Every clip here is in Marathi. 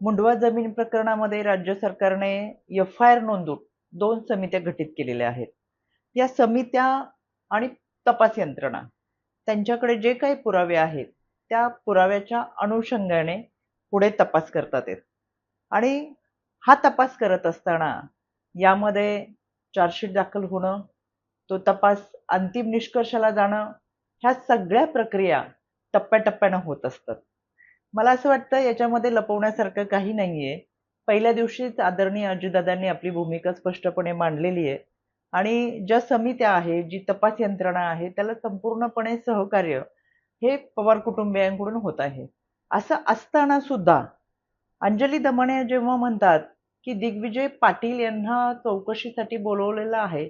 मुंडवा जमीन प्रकरणामध्ये राज्य सरकारने एफ आय आर नोंदून दोन समित्या गठीत केलेल्या आहेत. या समित्या आणि तपास यंत्रणा त्यांच्याकडे जे काही पुरावे आहेत त्या पुराव्याच्या अनुषंगाने पुढे तपास करतात आहेत. आणि हा तपास करत असताना यामध्ये चार्जशीट दाखल होणं तो तपास अंतिम निष्कर्षाला जाणं ह्या सगळ्या प्रक्रिया टप्प्याटप्प्यानं होत असतात. मला असं वाटतं याच्यामध्ये लपवण्यासारखं काही नाहीये. पहिल्या दिवशीच आदरणीय अजितदादांनी आपली भूमिका स्पष्टपणे मांडलेली आहे. आणि ज्या समित्या आहे जी तपास यंत्रणा आहे त्याला संपूर्णपणे सहकार्य हे पवार कुटुंबियांकडून होत आहे. असं असताना सुद्धा अंजली दमणे जेव्हा म्हणतात की दिग्विजय पाटील यांना चौकशीसाठी बोलवलेलं आहे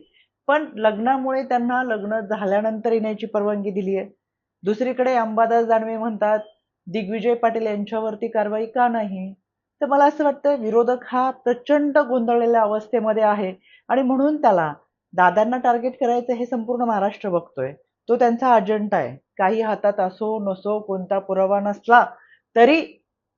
पण लग्नामुळे त्यांना लग्न झाल्यानंतर येण्याची परवानगी दिली आहे दुसरीकडे अंबादास दानवे म्हणतात दिग्विजय पाटील यांच्यावरती कारवाई का नाही? तर मला असं वाटतं विरोधक हा प्रचंड गोंधळलेल्या अवस्थेमध्ये आहे आणि म्हणून त्याला दादांना टार्गेट करायचं हे संपूर्ण महाराष्ट्र बघतोय. तो त्यांचा अजेंडा आहे. काही हातात असो नसो कोणता पुरावा नसला तरी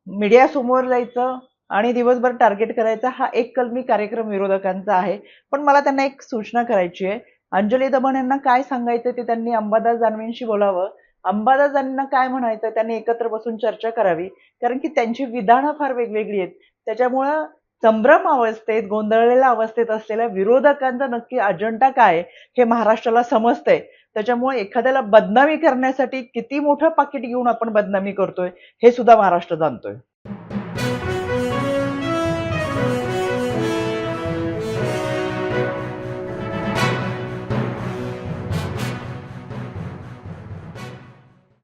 मीडिया समोर जायचं आणि दिवसभर टार्गेट करायचा हा एक कलमी कार्यक्रम विरोधकांचा आहे. पण मला त्यांना एक सूचना करायची आहे. अंजली दमण यांना काय सांगायचं ते त्यांनी अंबादास दानवेंशी बोलावं. अंबादाजांना काय म्हणायचं त्यांनी एकत्र बसून चर्चा करावी. कारण की त्यांची विधानं फार वेगवेगळी आहेत. त्याच्यामुळं संभ्रम अवस्थेत गोंधळलेल्या अवस्थेत असलेल्या विरोधकांचा नक्की अजेंडा काय हे महाराष्ट्राला समजतंय. त्याच्यामुळे एखाद्याला बदनामी करण्यासाठी किती मोठं पाकिट घेऊन आपण बदनामी करतोय हे सुद्धा महाराष्ट्र जाणतोय.